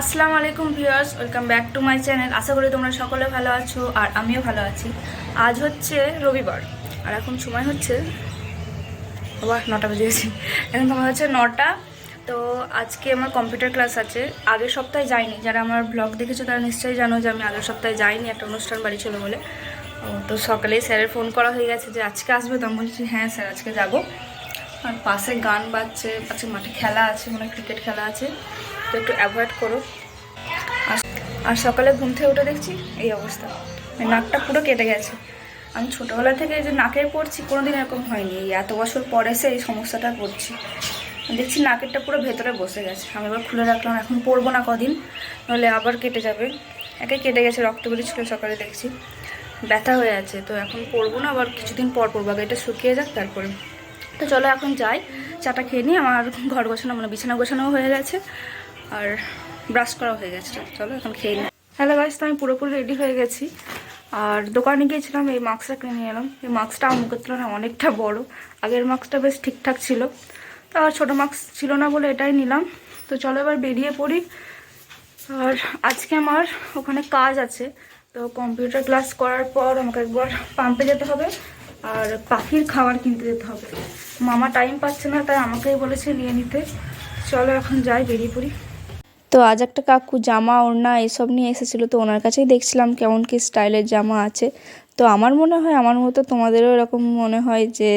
আসসালামু আলাইকুম viewers, welcome back to my channel. আশা করি তোমরা সকলে ভালো আছো আর আমিও ভালো আছি। আজ হচ্ছে রবিবার, আর এখন সময় হচ্ছে আবার নটা বেজে গেছে। এখন সময় হচ্ছে নটা। তো আজকে আমার কম্পিউটার ক্লাস আছে। আগের সপ্তাহে যাইনি। যারা আমার ব্লগ দেখেছ তারা নিশ্চয়ই জানো যে আমি আগের সপ্তাহে যাইনি। একটা অনুষ্ঠান বাড়ি ছিল বলে। তো সকালেই স্যারের ফোন করা হয়ে গেছে যে আজকে আসবে। তো আমি বলছি হ্যাঁ স্যার, আজকে যাব। আর পাশে গান বাজছে, পাশে মাঠে খেলা আছে মানে ক্রিকেট খেলা আছে। তো একটু অ্যাভয়েড করো। আর- সকালে ঘুম থেকে উঠে দেখছি এই অবস্থা। মানে নাকটা পুরো কেটে গেছে। আমি ছোটোবেলা থেকে যে নাকের পড়ছি কোনো দিন এরকম হয়নি। এই এত বছর পরে এসে এই সমস্যাটা পড়ছি দেখছি নাকেরটা পুরো ভেতরে বসে গেছে। আমি এবার খুলে রাখলাম, এখন পরবো না কদিন নাহলে আবার কেটে যাবে। একে কেটে গেছে, রক্ত বেরিয়েছিল সকালে দেখছি। ব্যথা হয়ে আছে, তো এখন পরবো না, আবার কিছুদিন পর পরবো আগে এটা শুকিয়ে যাক, তারপরে। তো চলো এখন যাই, চাটা খেয়ে নিই। আমার ঘর গোছানো মানে বিছানা গোছানোও হয়ে গেছে। আর ব্রাশ করা হয়ে গেছে। চলো, এখন খেয়ে নিই হ্যালো গাইস তো আমি পুরোপুরি রেডি হয়ে গেছি। আর দোকানে গিয়েছিলাম, এই মাস্কটা কিনে নিয়ে এলাম। এই মাস্কটা আমার মুখের তুলনায় অনেকটা বড়। আগের মাস্কটা বেশ ঠিকঠাক ছিল। তো আর ছোটো মাস্ক ছিল না বলে এটাই নিলাম। তো চলো এবার বেরিয়ে পড়ি। আর আজকে আমার ওখানে কাজ আছে। তো কম্পিউটার ক্লাস করার পর আমাকে একবার পাম্পে যেতে হবে। আর পাখির খাবার কিনতে যেতে হবে। মামা টাইম পাচ্ছে না, তাই আমাকেই বলেছে নিয়ে নিতে। চলো এখন যাই, বেরিয়ে পড়ি। তো আজ একটা কাকু জামা, ওড়না এসব নিয়ে এসেছিল তো ওনার কাছেই দেখছিলাম কেমন কি স্টাইলের জামা আছে। তো আমার মনে হয়, আমার মতো তোমাদেরও এরকম মনে হয় যে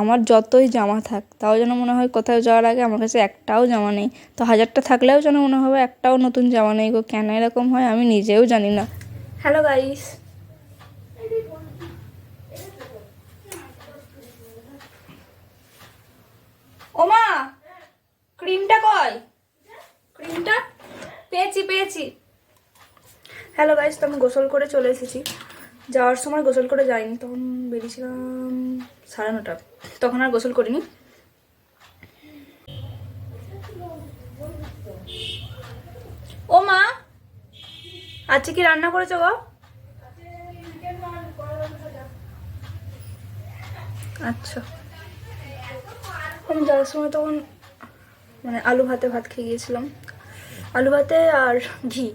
আমার যতই জামা থাক, তাও যেন মনে হয় কোথাও যাওয়ার আগে আমার কাছে একটাও জামা নেই। তো হাজারটা থাকলেও যেন মনে হবে একটাও নতুন জামা নেই গো। কেন এরকম হয় আমি নিজেও জানি না। হ্যালো গাইস পেয়েছি হ্যালো গাইস তো আমি গোসল করে চলে এসেছি। যাওয়ার সময় গোসল করে যাইনি, তখন বেরিয়েছিলাম সাড়ে নটা। তখন আর গোসল করিনি। ও মা, আজকে কি রান্না করেছ গো? আচ্ছা। আমি যাওয়ার সময় তখন মানে আলু ভাতে ভাত খেয়ে গিয়েছিলাম। আলু ভাতে আর ঘি।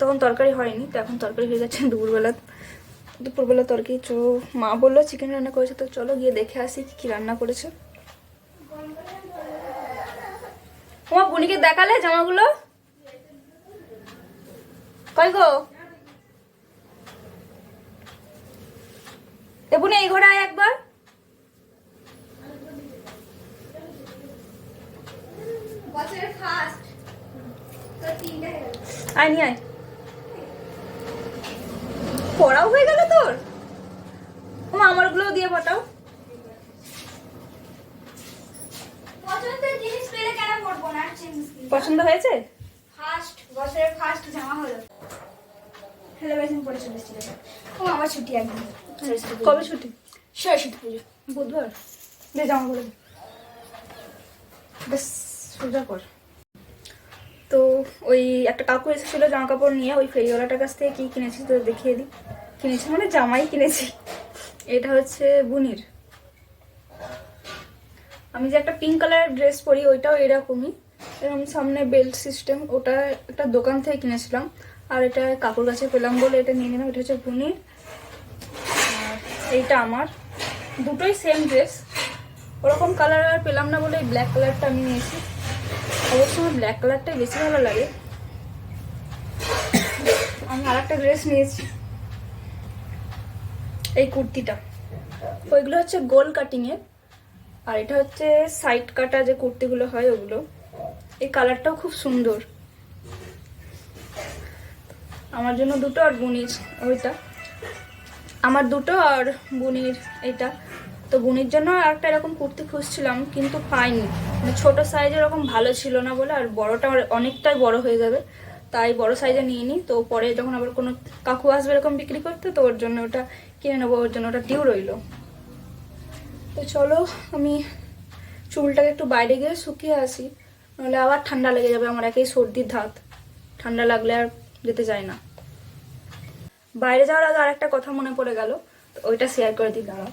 তখন তরকারি হয়নি, তো এখন তরকারি হয়ে গেছে দুপুরবেলা। দুপুরবেলা তরকারি চো মা বলল চিকেন রান্না করেছে, তো চলো গিয়ে দেখে আসি কি কি রান্না করেছে। তোমার বুনিকে দেখালে জামাগুলো? কই গো? এ বুনি, এই ঘরে আয় একবার বছরের ফার্স্ট তো তিনটা হয়ে গেল আয় নি আয়। পড়াও হয়ে গেল তোর? মা আমারগুলোও দিয়ে জিনিস পছন্দ হয়েছে? ফার্স্ট বছরের ফার্স্ট জামা হলো। হ্যালো পরে চলে ও আমার ছুটি একদিন। কবে ছুটি? সরস্বতী পুজো। বুধবার। দে জামা করে দে। বেশ সোজা কর। তো ওই একটা কাকু এসেছিল জামা কাপড় নিয়ে, ওই ফেরিওয়ালাটার কাছ থেকে কী কিনেছি তো দেখিয়ে দিই। কিনেছি মানে জামাই কিনেছি। এটা হচ্ছে বুনির। আমি যে একটা পিঙ্ক কালারের ড্রেস পরি, ওইটাও এরকমই। এরকম সামনে বেল্ট সিস্টেম ওটা একটা দোকান থেকে কিনেছিলাম। আর এটা কাকুর কাছে পেলাম বলে এটা নিয়ে নিলাম, এটা হচ্ছে বুনির। এইটা আমার। দুটোই সেম ড্রেস ওরকম কালার আর পেলাম না বলে এই ব্ল্যাক কালারটা আমি নিয়েছি। অবশ্য আমার ব্ল্যাক কালারটাই বেশি ভালো লাগে। আমি আর একটা ড্রেস নিয়েছি। এই কুর্তিটা। ওইগুলো হচ্ছে গোল কাটিংয়ের আর এটা হচ্ছে সাইড কাটা যে কুর্তিগুলো হয় ওগুলো। এই কালারটাও খুব সুন্দর। আমার জন্য দুটো আর বুনির ওইটা। আমার দুটো আর বুনির এটা তো বুনির জন্য একটা এরকম কুর্তি খুঁজছিলাম, কিন্তু পাইনি। ছোটো সাইজ এরকম ভালো ছিল না বলে, আর বড়টা অনেকটাই বড় হয়ে যাবে। তাই বড় সাইজে নিয়ে নিই তো পরে যখন আবার কোনো কাকু আসবে এরকম বিক্রি করতে, তো ওর জন্য ওটা কিনে নেব, ওর জন্য ওটা ডিউ রইল। তো চলো, আমি চুলটাকে একটু বাইরে গিয়ে শুকিয়ে আসি। নাহলে আবার ঠান্ডা লেগে যাবে আমার একেই সর্দির ধাত। ঠান্ডা লাগলে আর যেতে চায় না। বাইরে যাওয়ার আগে আর একটা কথা মনে পড়ে গেল, তো ওইটা শেয়ার করে দিই, দাঁড়াও।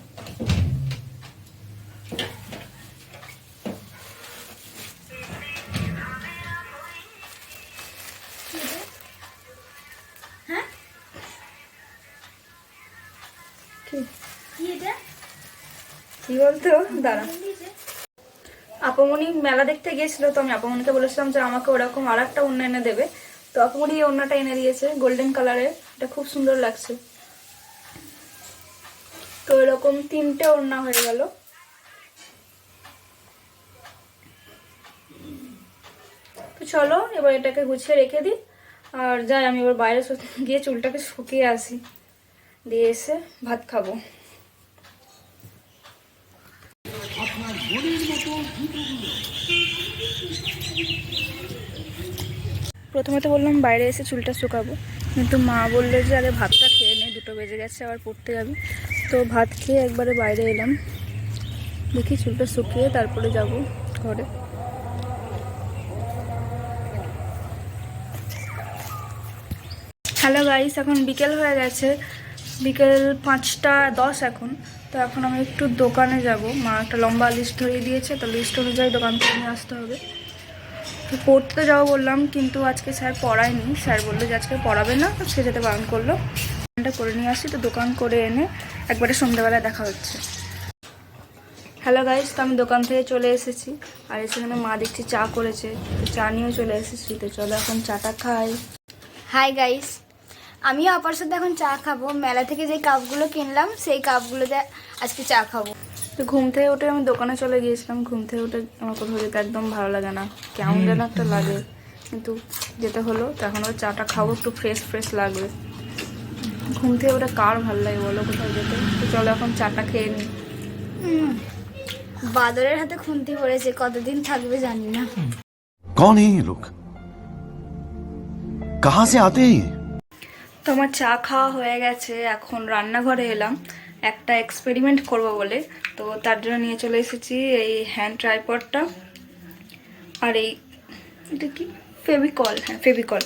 কি বলতো দাঁড়া। আপামনি মেলা দেখতে গিয়েছিল তো আমি আপামনিকে বলেছিলাম যে আমাকে ওরকম আর একটা ওড়না এনে দেবে। তো আপামনি এই ওড়নাটা এনে দিয়েছে গোল্ডেন কালারের এটা খুব সুন্দর লাগছে। তো এরকম তিনটে ওড়না হয়ে গেল। তো চলো, এবার এটাকে গুছিয়ে রেখে দিই। আর যাই, আমি এবার বাইরে গিয়ে চুলটাকে শুকিয়ে আসি। দিয়ে এসে ভাত খাব। প্রথমে তো বললাম বাইরে এসে চুলটা শুকাবো। কিন্তু মা বলল যে, আরে, ভাতটা খেয়ে নে, দুটো বেজে গেছে, আবার পড়তে যাবি। তো ভাত খেয়ে একবারে বাইরে এলাম। দেখি চুলটা শুকিয়ে তারপরে যাব ঘরে। হ্যালো গাইস, এখন বিকেল হয়ে গেছে। বিকেল পাঁচটা দশ এখন। তো এখন আমি একটু দোকানে যাব। মা একটা লম্বা লিস্ট ধরিয়ে দিয়েছে, তো লিস্ট অনুযায়ী দোকান থেকে নিয়ে আসতে হবে। তো পড়তে যাব বললাম, কিন্তু আজকে স্যার পড়ায়নি। স্যার বলল যে আজকে পড়াবে না সে যেতে বারণ করল। দোকানটা করে নিয়ে আসি, তো দোকান করে এনে একবারে সন্ধ্যাবেলা দেখা হচ্ছে। হ্যালো গাইস তো আমি দোকান থেকে চলে এসেছি। আর সেখানে মা দেখছি চা করেছে, তো চা নিয়েও চলে এসেছি। তো চলো এখন চাটা খাই। হাই গাইস আমিও আপার সাথে এখন চা খাব। মেলা থেকে যে কাপগুলো কিনলাম সেই কাপগুলোতে আজকে চা খাব। তো ঘুম থেকে উঠে আমি দোকানে চলে গিয়েছিলাম। ঘুম থেকে উঠে আমার কোথাও যেতে একদম ভালো লাগে না। কেমন যেন একটা লাগে। কিন্তু যেতে হলো তো এখন ওর চাটা খাব একটু ফ্রেশ ফ্রেশ লাগবে। ঘুম থেকে ওটা কার ভালো লাগে বলো কোথাও যেতে? তো চলো এখন চাটা খেয়ে নিই বাদরের হাতে খুনতি পড়েছে কতদিন থাকবে জানি না। কোন এই লোক? কাহা সে আতে তো আমার চা খাওয়া হয়ে গেছে, এখন রান্নাঘরে এলাম। একটা এক্সপেরিমেন্ট করব বলে। তো তার জন্য নিয়ে চলে এসেছি এই হ্যান্ড ট্রাইপডটা আর এই এটা কি? ফেভিকল হ্যাঁ ফেভিকল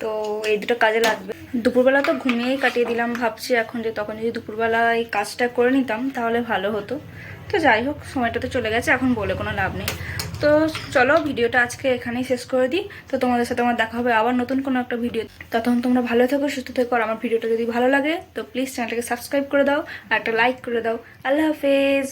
তো এই দুটো কাজে লাগবে। দুপুরবেলা তো ঘুমিয়েই কাটিয়ে দিলাম ভাবছি, এখন যে তখন যদি দুপুরবেলা এই কাজটা করে নিতাম তাহলে ভালো হতো। তো যাই হোক, সময়টা তো চলে গেছে, এখন বলে কোনো লাভ নেই। তো চলো ভিডিওটা আজকে এখানেই শেষ করে দিই। তো তোমাদের সাথে আমার দেখা হবে আবার নতুন কোনো একটা ভিডিও ততক্ষণ তোমরা ভালো থেকো, সুস্থ থেকো আর আমার ভিডিওটা যদি ভালো লাগে, তো প্লিজ চ্যানেলটাকে সাবস্ক্রাইব করে দাও আর একটা লাইক করে দাও। আল্লাহ হাফেজ।